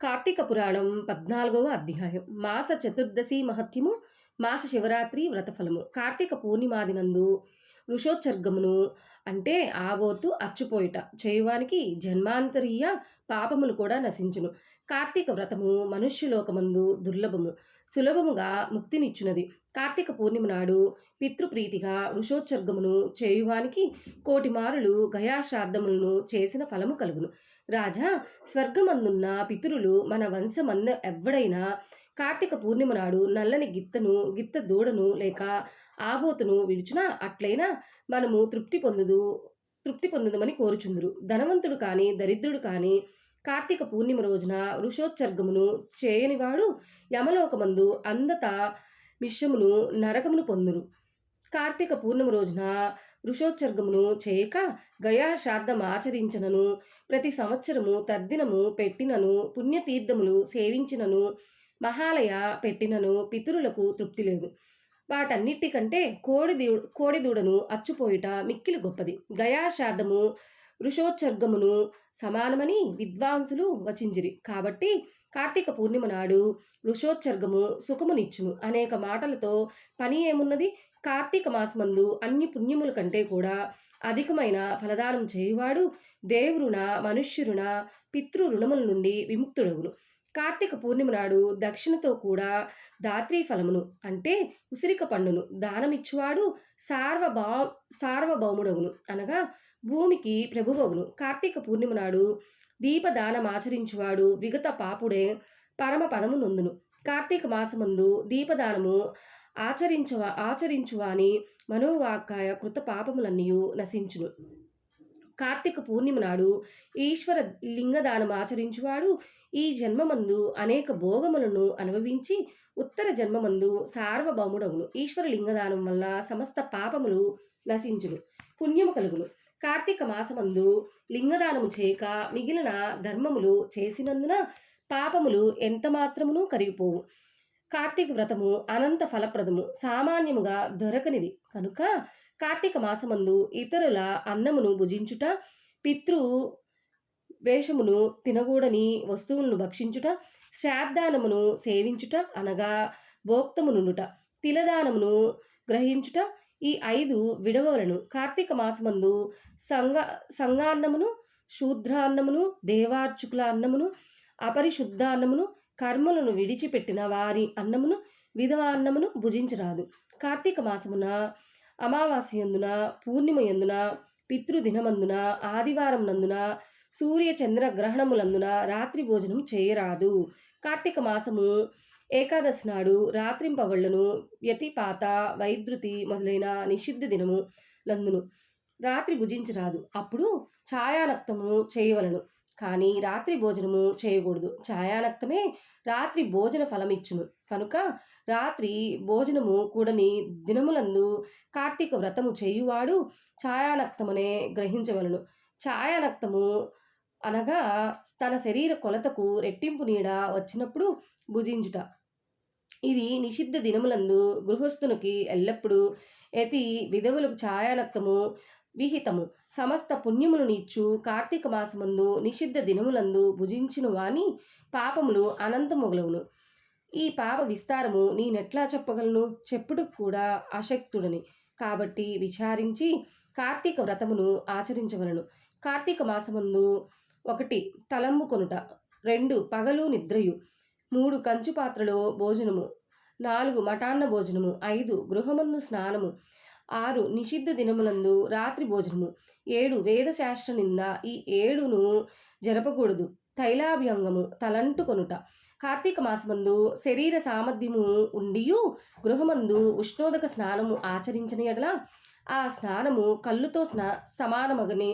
కార్తీక పురాణం పద్నాలుగవ అధ్యాయం. మాస చతుర్దశి మహత్యము మాస శివరాత్రి వ్రతఫలము. కార్తీక పూర్ణిమాదినందు వృషోత్సర్గమును అంటే ఆబోతు అచ్చుపోయిట చేయవానికి జన్మాంతరీయ పాపములు కూడా నశించును. కార్తీక వ్రతము మనుష్యలోకమందు దుర్లభము. సులభముగా ముక్తినిచ్చునది. కార్తీక పూర్ణిమ నాడు పితృప్రీతిగా ఋషోత్సర్గమును చేయువానికి కోటి మారులు గయాశ్రాద్ధములను చేసిన ఫలము కలుగును. రాజా స్వర్గమందున్న పితరులు మన వంశమన్న ఎవ్వడైనా కార్తీక పూర్ణిమ నాడు నల్లని గిత్తను గిత్త దూడను లేక ఆబోతును విడిచినా అట్లయినా మనము తృప్తి పొందుదు తృప్తి పొందుదమని కోరుచుందురు. ధనవంతుడు కానీ దరిద్రుడు కానీ కార్తీక పూర్ణిమ రోజున వృషోత్సర్గమును చేయనివాడు యమలోకమందు అందత మిశ్రమును నరకమును పొందురు. కార్తీక పూర్ణిమ రోజున వృషోత్సర్గమును చేయక గయా శ్రాద్ధం ఆచరించినను ప్రతి సంవత్సరము తద్దినము పెట్టినను పుణ్యతీర్థములు సేవించినను మహాలయ పెట్టినను పితరులకు తృప్తి లేదు. వాటన్నిటికంటే కోడి దూ కోడిదూడను అచ్చుపోయిట మిక్కిలి గొప్పది. గయాశ్రాద్ధము వృషోత్సర్గమును సమానమని విద్వాంసులు వచించిరి. కాబట్టి కార్తీక పూర్ణిమ నాడు వృషోత్సర్గము సుఖమునిచ్చును. అనేక మాటలతో పని ఏమున్నది? కార్తీక మాసమందు అన్ని పుణ్యముల కంటే కూడా అధికమైన ఫలదానం చేయువాడు దేవురుణ మనుష్యురుణ పితృ రుణముల నుండి విముక్తుడగును. కార్తీక పూర్ణిమ నాడు దక్షిణతో కూడా దాత్రీ ఫలమును అంటే ఉసిరిక పండును దానమిచ్చువాడు సార్వభౌ సార్వభౌముడగును అనగా భూమికి ప్రభువగును. కార్తీక పూర్ణిమ నాడు దీపదానమాచరించువాడు విగత పాపుడే పరమ పదము నొందును. కార్తీక మాసమందు దీపదానము ఆచరించవ ఆచరించువాని మనోవాకాయ కృత పాపములన్నీయు నశించును. కార్తీక పూర్ణిమ నాడు ఈశ్వర లింగదానం ఆచరించువాడు ఈ జన్మమందు అనేక భోగములను అనుభవించి ఉత్తర జన్మమందు సార్వభౌముడగును. ఈశ్వర లింగదానం వల్ల సమస్త పాపములు నశించును పుణ్యము కలుగును. కార్తీక మాసమందు లింగదానము చేయక మిగిలిన ధర్మములు చేసినందున పాపములు ఎంత మాత్రమును కరిగిపోవు. కార్తీక వ్రతము అనంత ఫలప్రదము సామాన్యముగా దొరకనిది. కనుక కార్తీక మాసమందు ఇతరుల అన్నమును భుజించుట పితృ వేషమును తినగూడని వస్తువులను భక్షించుట శ్రాద్ధానమును సేవించుట అనగా భోక్తమునుండుట తిలదానమును గ్రహించుట ఈ ఐదు విడవలను కార్తీక మాసమందు సంగ సంగాన్నమును శూద్రాన్నమును దేవార్చుకుల అన్నమును అపరిశుద్ధ అన్నమును కర్మలను విడిచిపెట్టిన వారి అన్నమును విధవాన్నమును భుజించరాదు. కార్తీక మాసమున అమావాస్యందున పూర్ణిమయందున పితృదినమందున ఆదివారం నందున సూర్య చంద్ర గ్రహణములందున రాత్రి భోజనం చేయరాదు. కార్తీక మాసము ఏకాదశి నాడు రాత్రింపవళ్ళను వ్యతిపాత వైద్యుతి మొదలైన నిషిద్ధ దినము లందును. రాత్రి భుజించరాదు. అప్పుడు ఛాయానక్తము చేయవలను. కానీ రాత్రి భోజనము చేయకూడదు. ఛాయానక్తమే రాత్రి భోజన ఫలమిచ్చును. కనుక రాత్రి భోజనము కూడని దినములందు కార్తీక వ్రతము చేయువాడు ఛాయానక్తమనే గ్రహించవలను. ఛాయానక్తము అనగా తన శరీర కొలతకు రెట్టింపు నీడ వచ్చినప్పుడు భుజించుట. ఇది నిషిద్ధ దినములందు గృహస్థునికి ఎల్లప్పుడూ యతి విధవులకు ఛాయానక్తము విహితము. సమస్త పుణ్యములు నీచ్చు కార్తీక మాసమందు నిషిద్ధ దినములందు భుజించిన వాని పాపములు అనంతమొగలవును. ఈ పాప విస్తారము నేనెట్లా చెప్పగలను? చెప్పుటకు కూడా అశక్తుడని. కాబట్టి విచారించి కార్తీక వ్రతమును ఆచరించవలను. కార్తీక మాసమందు ఒకటి తలంబు కొనుట రెండు పగలు నిద్రయు మూడు కంచు పాత్రలో భోజనము నాలుగు మటాన్న భోజనము ఐదు గృహమందు స్నానము ఆరు నిషిద్ధ దినములందు రాత్రి భోజనము ఏడు వేదశాస్త్ర నింద ఈ ఏడును జరపకూడదు. తైలాభ్యంగము తలంటు కొనుట. కార్తీక మాసమందు శరీర సామర్థ్యము ఉండియు గృహమందు ఉష్ణోదక స్నానము ఆచరించిన ఎడల ఆ స్నానము కళ్ళుతో స్నా సమానమగని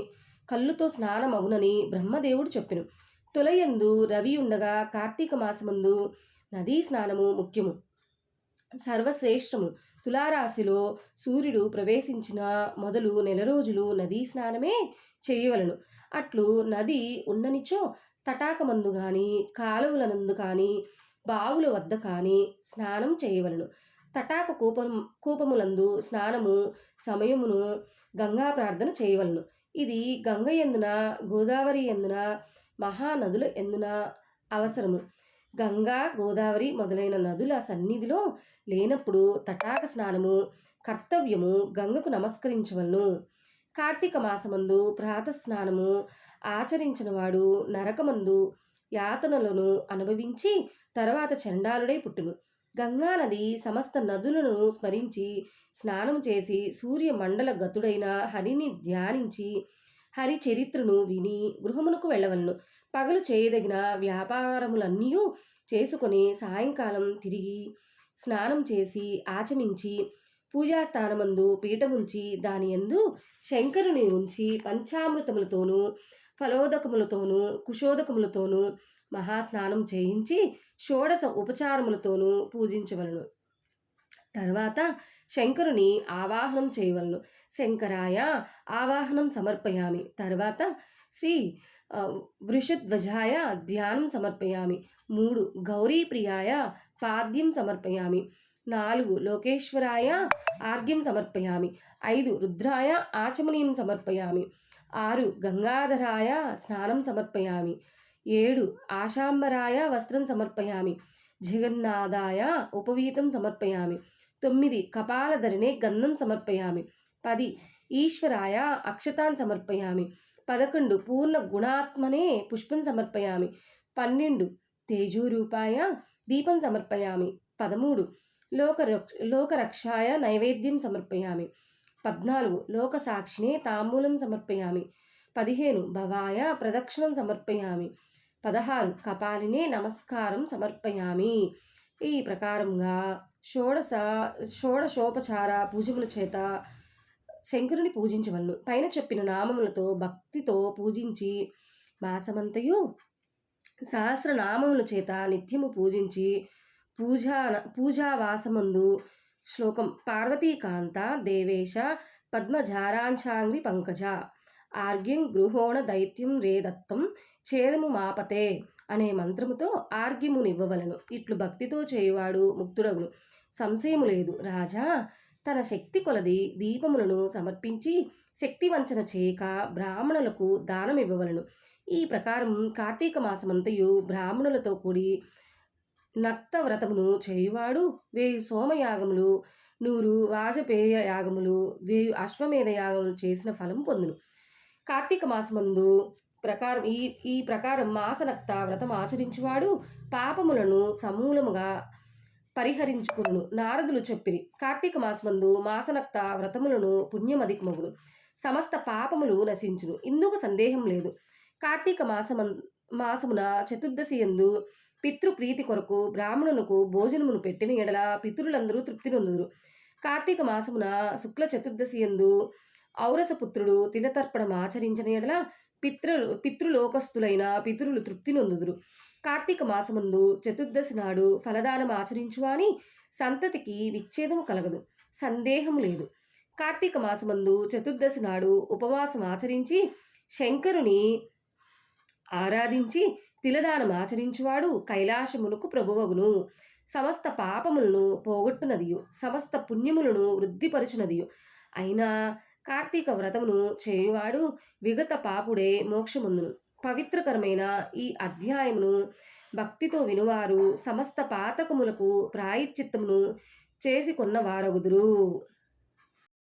కళ్ళుతో స్నానమగునని బ్రహ్మదేవుడు చెప్పెను. తొలయందు రవి ఉండగా కార్తీక మాసమందు నదీ స్నానము ముఖ్యము. సర్వశ్రేష్టము తులారాశిలో సూర్యుడు ప్రవేశించిన మొదలు నెల రోజులు నదీ స్నానమే చేయవలను. అట్లు నది ఉన్ననిచో తటాకమందు కానీ కాలువలనందు కానీ బావుల వద్ద కానీ స్నానం చేయవలను. తటాక కూపం కూపములందు స్నానము సమయమును గంగా ప్రార్థన చేయవలను. ఇది గంగ ఎందున గోదావరి ఎందున మహానదుల ఎందున అవసరము. గంగా గోదావరి మొదలైన నదుల సన్నిధిలో లేనప్పుడు తటాక స్నానము కర్తవ్యము గంగకు నమస్కరించవలను. కార్తీక మాసమందు ప్రాతస్నానము స్నానము ఆచరించినవాడు నరకమందు యాతనలను అనుభవించి తర్వాత చండాలుడై పుట్టును. గంగానది సమస్త నదులను స్మరించి స్నానం చేసి సూర్య మండల గతుడైన హరిని ధ్యానించి హరి చరిత్రను విని గృహమునకు వెళ్ళవలను. పగలు చేయదగిన వ్యాపారములన్నీ చేసుకొని సాయంకాలం తిరిగి స్నానం చేసి ఆచమించి పూజాస్థానమందు పీఠముంచి దాని యందు శంకరుని ఉంచి పంచామృతములతోనూ ఫలోదకములతోనూ కుశోదకములతోనూ మహాస్నానం చేయించి షోడశ ఉపచారములతోనూ పూజించవలను. తర్వాత శంకరుని ఆవాహనం చేయవలను. శంకరాయ ఆవాహనం సమర్పయామి. తర్వాత శ్రీ వృషధ్వజాయ ధ్యానం సమర్పయామి. మూడు గౌరీప్రియాయ పాద్యం సమర్పయామి. నాలుగు లోకేశ్వరాయ ఆర్గ్యం సమర్పయామి. ఐదు రుద్రాయ ఆచమనీయం సమర్పయామి. ఆరు గంగాధరాయ స్నానం సమర్పయామి. ఏడు ఆశాంబరాయ వస్త్రం సమర్పయామి. జగన్నాథాయ ఉపవీతం సమర్పయామి. తొమ్మిది కపాలధరిణే గంధం సమర్పయామి. పది ఈశ్వరాయ అక్షతాన్ సమర్పయామి. పదకొండు పూర్ణ గుణాత్మనే పుష్పం సమర్పయామి. పన్నెండు తేజోరూపాయ దీపం సమర్పయామి. పదమూడు లోకరక్ష లోకరక్షాయ నైవేద్యం సమర్పయామి. పద్నాలుగు. లోక సాక్షినే తాంబూలం సమర్పయామి. పదిహేను. భవాయ ప్రదక్షిణం సమర్పయామి. పదహారు. కపాలినే నమస్కారం సమర్పయామి. ఈ ప్రకారంగా షోడశ షోడశోపచార పూజముల చేత శంకరుని పూజించవలను. పైన చెప్పిన నామములతో భక్తితో పూజించి మాసమంతయు సహస్రనామముల చేత నిత్యము పూజించి పూజా పూజావాసమందు శ్లోకం. పార్వతీకాంత దేవేశ పద్మజారాంఛాంగ్రి పంకజ. ఆర్గ్యం గృహోణ దైత్యం రేదత్తం ఛేదము మాపతే అనే మంత్రముతో ఆర్గ్యమునివ్వవలను. ఇట్లు భక్తితో చేయువాడు ముక్తుడగును. సంశయము లేదు. రాజా తన శక్తి కొలది దీపములను సమర్పించి శక్తి వంచన చేయక బ్రాహ్మణులకు దానమివ్వవలను. ఈ ప్రకారం కార్తీక మాసమంతయు బ్రాహ్మణులతో కూడి నక్త వ్రతమును చేయువాడు వేయి సోమయాగములు నూరు వాజపేయ యాగములు వేయు అశ్వమేధ యాగములు చేసిన ఫలం పొందును. కార్తీక మాసమందు ప్రకారం ఈ ఈ ప్రకారం మాసనక్త వ్రతం ఆచరించువాడు పాపములను సమూలముగా పరిహరించుకును నారదులు చెప్పిరి కార్తీక మాసమందు మాసనక్త వ్రతములను పుణ్యమధికమగును. సమస్త పాపములు నశించును. ఇందుకు సందేహం లేదు. కార్తీక మాసమం మాసమున చతుర్దశి ఎందు పితృప్రీతి కొరకు బ్రాహ్మణునకు భోజనమును పెట్టిన ఎడల పితరులందరూ తృప్తి నొందుదురు. కార్తీక మాసమున శుక్ల చతుర్దశి ఎందు ఔరసపుత్రుడు తిలతర్పణం ఆచరించిన ఎడల పితృలు పితృలోకస్థులైన పితరులు తృప్తి నొందుదురు. కార్తీక మాసమందు చతుర్దశి నాడు ఫలదానం ఆచరించువాని సంతతికి విచ్ఛేదము కలగదు. సందేహము లేదు. కార్తీక మాసమందు చతుర్దశి నాడు ఉపవాసం ఆచరించి శంకరుని ఆరాధించి తిలదానం ఆచరించువాడు కైలాసమునకు ప్రభువగును. సమస్త పాపములను పోగొట్టునదియు. సమస్త పుణ్యములను వృద్ధిపరుచునదియు. అయినా కార్తీక వ్రతమును చేయువాడు విగత పాపుడే మోక్షముందును. పవిత్రకరమైన ఈ అధ్యాయమును భక్తితో వినువారు సమస్త పాతకములకు ప్రాయశ్చిత్తమును చేసి కొన్నవారగుదురు.